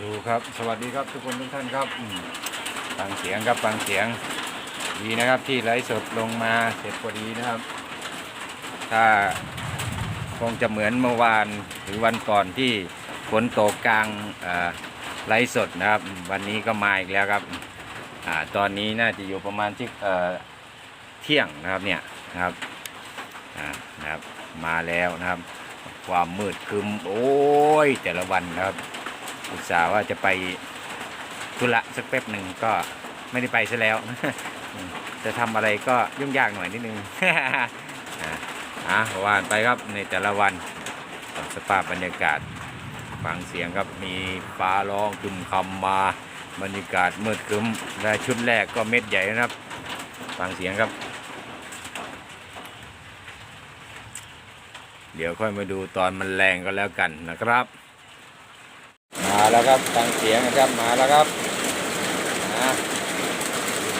ดูครับ สวัสดีครับทุกคนทุกท่านครับฟังเสียงครับฟังเสียงดีนะครับที่ไลฟ์สดลงมาเสร็จพอดีนะครับ ถ้าคงจะเหมือนเมื่อวานหรือวันก่อนที่ฝนตกกลางอ่อไลฟ์สดนะครับ วันนี้ก็มาอีกแล้วครับอ่าตอนนี้น่าจะอยู่ประมาณที่เอ่อเที่ยงนะครับเนี่ยนะครับอ่านะครับมาแล้วนะครับ ความมืดคึมโอ้ยแต่ละวันครับุตส่าห์ว่าจะไปธุระสักแป๊บหนึ่งก็ไม่ได้ไปซะแล้ว จะทำอะไรก็ยุ่งยากหน่อยนิดนึงอะวานไปครับในแต่ละวันสภาพบรรยากาศฟังเสียงครับมีฟ้าร้องคึมคำมาบรรยากาศมืดครึ้มและชุดแรกก็เม็ดใหญ่นะครับ ฟังเสียงครับ เดี๋ยวค่อยมาดูตอนมันแรงก็แล้วกันนะครับ แล้วครับฟังเสียงนะครับมาแล้วครับนะ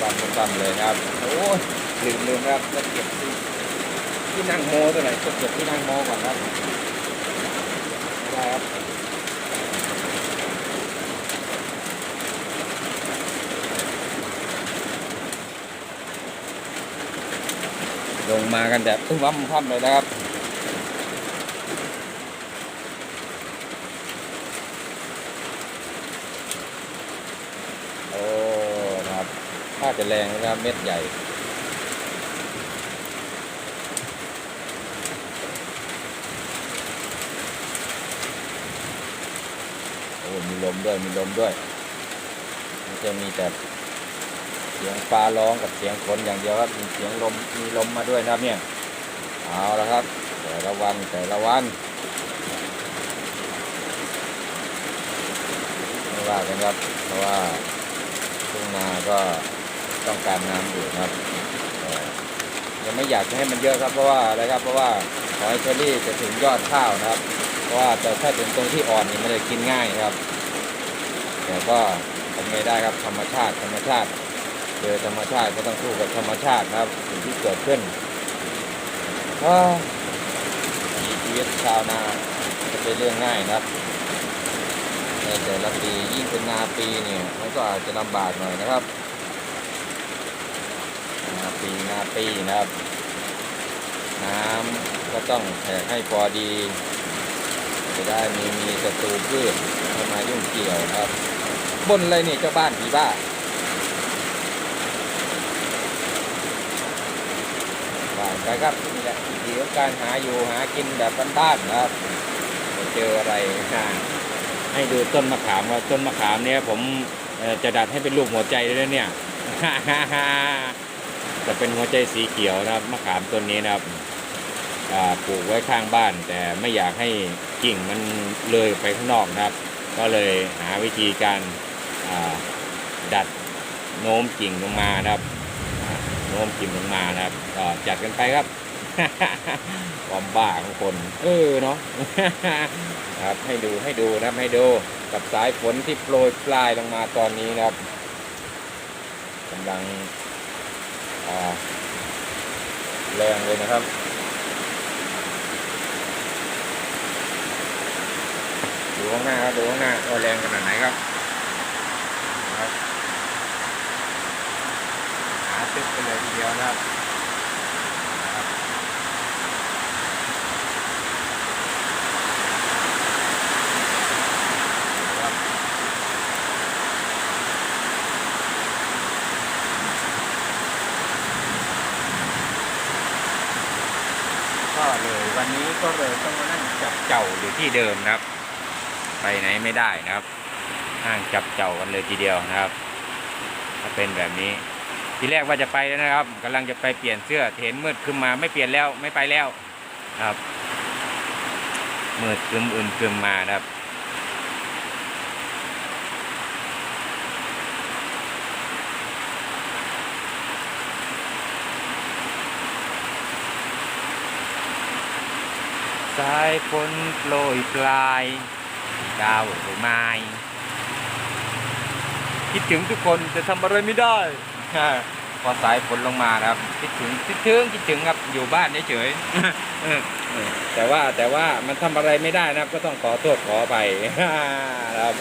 บัมบัมเลยนะครับโอ้ยลืมลืมครับจะเก็บที่ที่นั่งโมตัวไหนจะเก็บที่นั่งโมก่อนครับได้ครับลงมากันแบบพึ่งวั่มพั่มเลยนะครับ อ้นะครับถ้าจะแรงนะครับเม็ดใหญ่โอ้มีลมด้วยมีลมด้วย มันจะมีแต่เสียงฟ้าร้องกับเสียงฝนอย่างเดียวครับมีเสียงลมมีลมมาด้วยนะครับเนี่ยเอาละครับ แต่ละวันแต่ละวันไม่ว่ากันครับเพราะว่าาก็ต้องการน้ำอยู่นะครับยังไม่อยากจะให้มันเยอะครับเพราะว่าอะไรครับเพราะว่าหอยเชอรี่จะถึงยอดข้าวนะครับ เพราะว่าแต่ถ้าถึงตรงที่อ่อนนี่มันจะกินง่ายครับแต่ก็ทำไงได้ครับธรรมชาติธรรมชาติเจอธรรมชาติก็ต้องสู้กับธรรมชาตินะครับสิ่งที่เกิดขึ้นวชีวิตชาวนาจะเป็นเรื่องง่ายนะครับในแต่ละปียิ่งเป็นนาปีเนี่ยมั ก็อาจจะลำบากหน่อยนะครับนาปีนาปีนะครับ น้ำก็ต้องแผ่ให้พอดี จะได้มีมีศัตรูพืชเข้ามายุ่งเกี่ยวนะครับบนอะไรนี่เจ้าบ้านผีบ้าบ้านไปครับนี่แหละวิธีของการหาอยู่หากินแบบบ้านๆนะครับจะเจออะไรอ่าให้ดูต้นมะขามว่าต้นมะขามเนี่ยผม จะดัดให้เป็นรูปหัวใจด้วยเนี่ยจะเป็นหัวใจสีเขียวนะครับมะขามต้นนี้นะครับปลูกไว้ข้างบ้าน แต่ไม่อยากให้กิ่งมันเลยไปข้างนอกนะครับ ก็เลยหาวิธีการดัดโน้มกิ่งลงมานะครับโน้มกิ่งลงมานะครับก็จัดกันไปครับความบ้าของคน เออเนาะครับให้ดูให้ดูนะให้ดู กับสายฝนที่โปรยปลายลงมาตอนนี้นะครับกำลังแรงเลยนะครับดูข้างหน้าครับดูข้างหน้าว่าแรงขนาดไหนครับครับหาตึ๊บไปเลยทีเดียวนะครับครับก็เลยวันนี้ก็เลยต้องมานั่งจับเจ้าอยู่ ที่เดิมนะครับ ไปไหนไม่ได้นะครับห้างจับเจ้ากันเลยทีเดียวนะครับ ถ้าเป็นแบบนี้ ทีแรกว่าจะไปแล้วนะครับกำลังจะไปเปลี่ยนเสื้อเห็นมืดขึ้นมาไม่เปลี่ยนแล้วไม่ไปแล้วครับมืดครึมอึมครึมมานะครับ สายฝนโปรยปลายดาวใบไม้คิดถึงทุกคนจะทำอะไรไม่ได้พอสายฝนลงมาครับ คิดถึงคิดถึงคิดถึงครับอยู่บ้านเฉยแต่ว่าแต่ว่ามันทำอะไรไม่ได้นะครับ ก็ต้องขอโทษขอไปครับ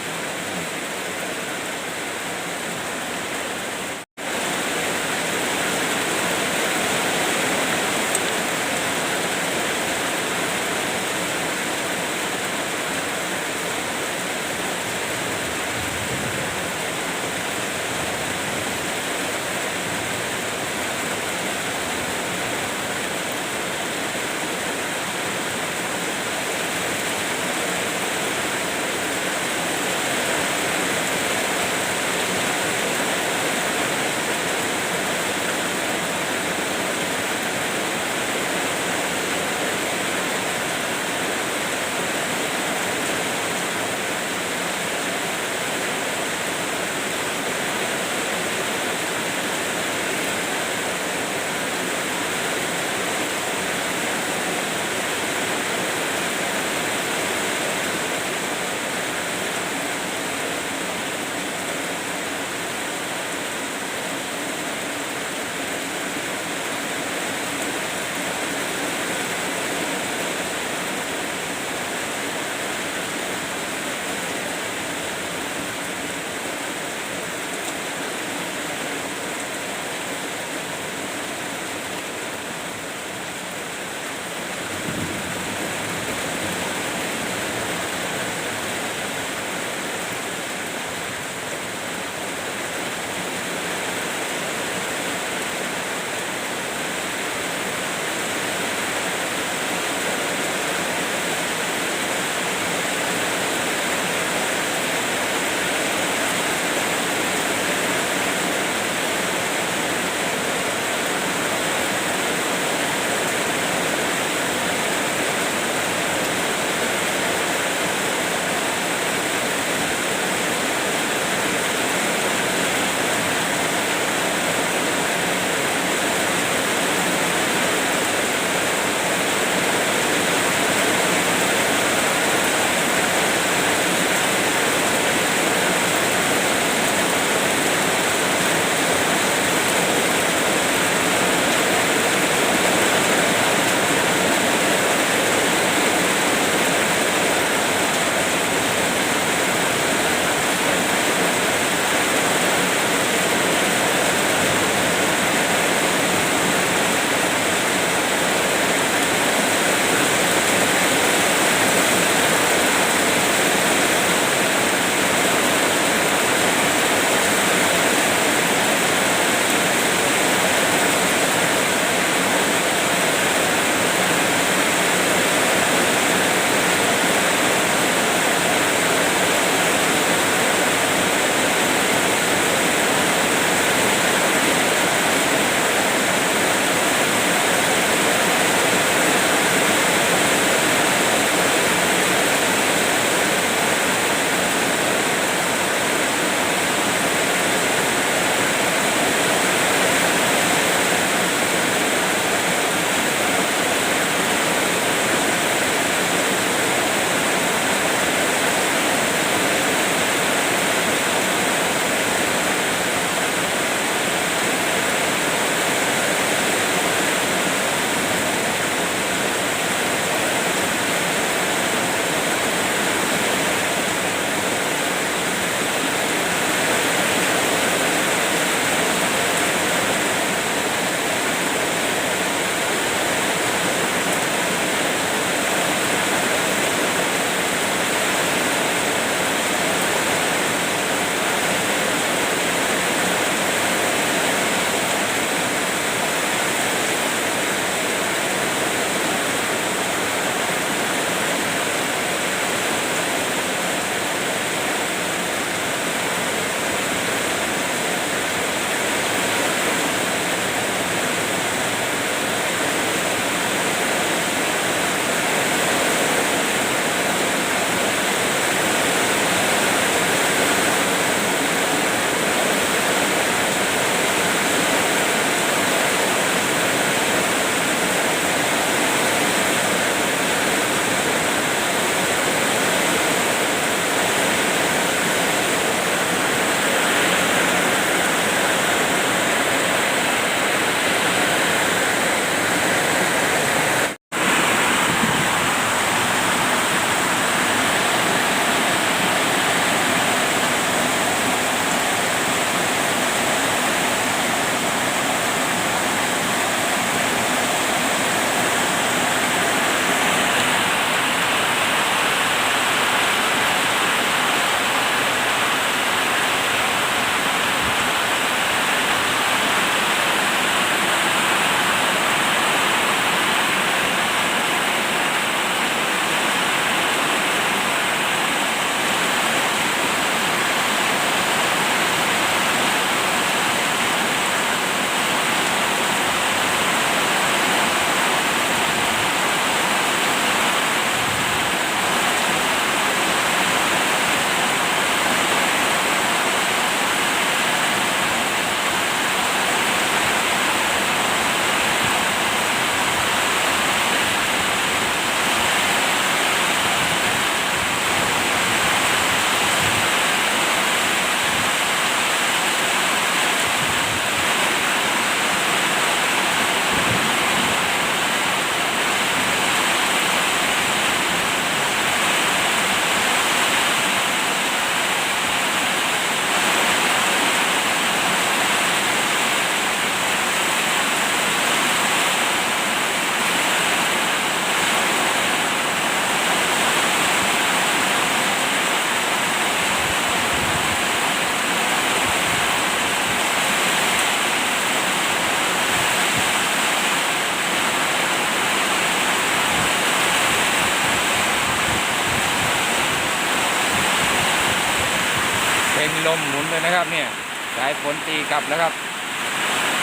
สายฝนตีกลับแล้วครับ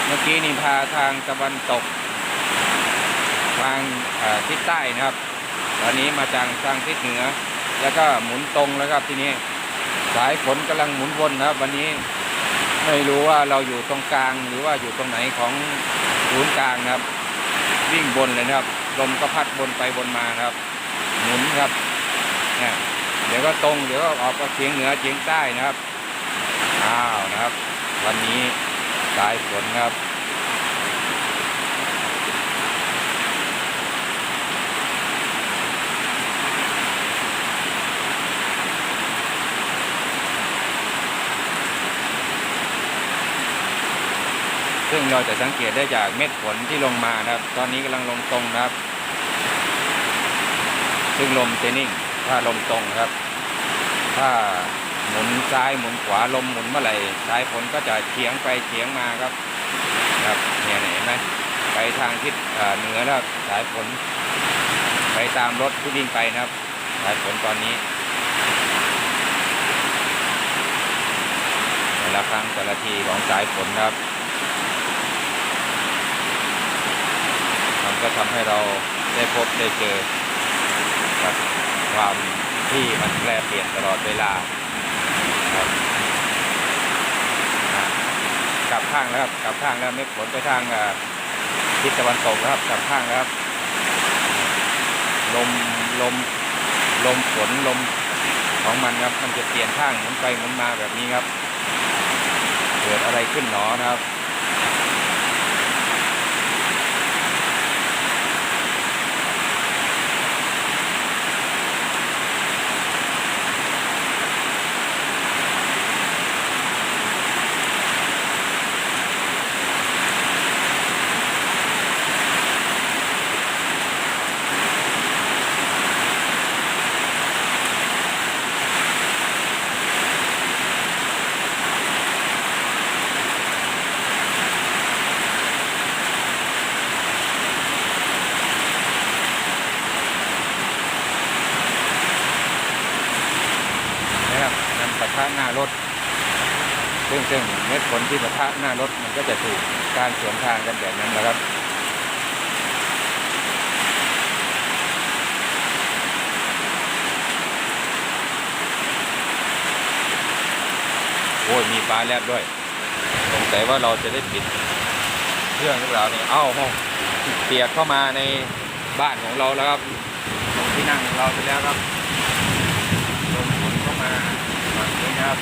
เมื่อกี้นี่พาทางตะวันตก ทางทิศใต้นะครับ ตอนนี้มาทางทางทิศเหนือ แล้วก็หมุนตรงแล้วครับทีนี้สายฝนกำลังหมุนวนนะครับ วันนี้ไม่รู้ว่าเราอยู่ตรงกลางหรือว่าอยู่ตรงไหนของศูนย์กลางนะครับ วิ่งบนเลยนะครับลมก็พัดบนไปบนมานะครับ หมุนครับเนี่ยเดี๋ยวก็ตรงเดี๋ยวก็ออกก็เฉียงเหนือเฉียงใต้นะครับ อ้าวนะครับ วันนี้สายฝนครับ ซึ่งเราจะสังเกตได้จากเม็ดฝนที่ลงมานะครับ ตอนนี้กำลังลงตรงนะครับ ซึ่งลมจะนิ่งถ้าลมตรงครับ ถ้า หมุนซ้ายหมุนขวาลมหมุนเมื่อไหร่สายฝนก็จะเฉียงไปเฉียงมาครับครับเนี่ยเห็นไหมไปทางทิศเหนือแล้วสายฝนไปตามรถที่วิ่งไปนะครับ สายฝนตอนนี้แต่ละครั้งแต่ละทีของสายฝนครับ มันก็ทำให้เราได้พบได้เจอกับความที่มันแปรเปลี่ยนตลอดเวลาครับอะก ลับข้างแล้วครับกลับข้างแล้วเมฆฝนไปทางอ่าทิศตะวันตกแล้วครับกลับข้างแล้วครับลมลมลมฝนลมของมันครับ มันจะเปลี่ยนข้างหมุนไปหมุนมาแบบนี้ครับ เกิดอะไรขึ้นหนอนะครับมันปะทะหน้ารถ ซึ่งซึ่งเม็ดฝนที่ปะทะหน้ารถมันก็จะถูกการสวนทางกันแบบนั้นนะครับโอ้ยมีฟ้าแลบด้วยสงสัยว่าเราจะได้ปิดเครื่องหรือเปล่าเนี่ยเอ้าห้องเปียกเข้ามาในบ้านของเราแล้วครับที่นั่งของเราไปแล้วครับ ลมฝนเข้ามาฝั่ง นี้นะครับ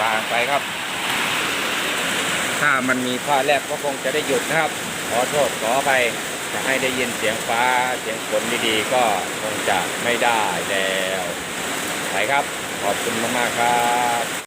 วางไปครับ ถ้ามันมีฟ้าแลบก็คงจะได้หยุดนะครับ ขอโทษขอไปจะให้ได้ยินเสียงฟ้าเสียงฝนดีๆ ก็คงจะไม่ได้แล้วไปครับ ขอบคุณมากๆครับ